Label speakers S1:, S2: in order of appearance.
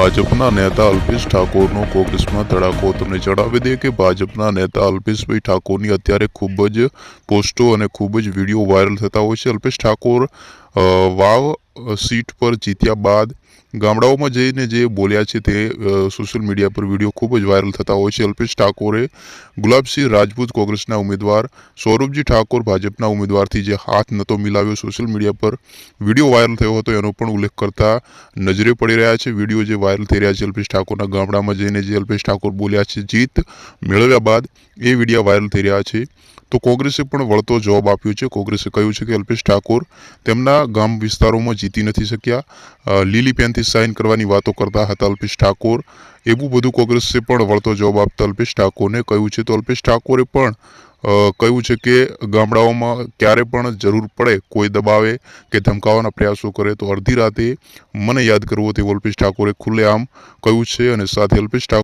S1: ભાજપના નેતા અલ્પેશ ઠાકોરનો કોંગ્રેસમાં ધડાકો. તમને જણાવી દઈએ કે ભાજપના નેતા અલ્પેશભાઈ ઠાકોરની અત્યારે ખૂબ જ પોસ્ટો અને ખૂબ જ વીડિયો વાયરલ થતા હોય છે. અલ્પેશ ઠાકોર વાવ સીટ પર જીત્યા બાદ ગામડાઓમાં જઈને જે બોલ્યા છે તે સોશિયલ મીડિયા પર વીડિયો ખૂબ જ વાયરલ થતા હોય છે. અલ્પેશ ઠાકોરે ગુલાબસિંહ રાજપૂત કોંગ્રેસના ઉમેદવાર, સૌરભજી ઠાકોર ભાજપના ઉમેદવારથી જે હાથ નહોતો મિલાવ્યો સોશિયલ મીડિયા પર વીડિયો વાયરલ થયો હતો. એનો પણ ઉલ્લેખ કરતા નજરે પડી રહ્યા છે. વીડિયો જે વાયરલ થઈ રહ્યા છે અલ્પેશ ઠાકોરના ગામડામાં જઈને જે અલ્પેશ ઠાકોર બોલ્યા છે, જીત મેળવ્યા બાદ એ વીડિયો વાયરલ થઈ રહ્યા છે. તો કોંગ્રેસે પણ વળતો જવાબ આપ્યો છે. કોંગ્રેસે કહ્યું છે કે અલ્પેશ ઠાકોર તેમના ગામ વિસ્તારોમાં જીતી નથી શક્યા. લીલી પેનથી સાઇન કરવાની વાતો કરતા હતા અલ્પેશ ઠાકોર. એવું બધું કોંગ્રેસે પણ વળતો જવાબ આપતા અલ્પેશ ઠાકોરને કહ્યું છે. તો અલ્પેશ ઠાકોરે પણ કહ્યું છે કે ગામડાઓમાં ક્યારે પણ જરૂર પડે, કોઈ દબાવે કે ધમકાવવાના પ્રયાસો કરે તો અડધી રાતે મને યાદ કરવો તેવું અલ્પેશ ઠાકોરે ખુલ્લેઆમ કહ્યું છે અને સાથે અલ્પેશ ઠાકોર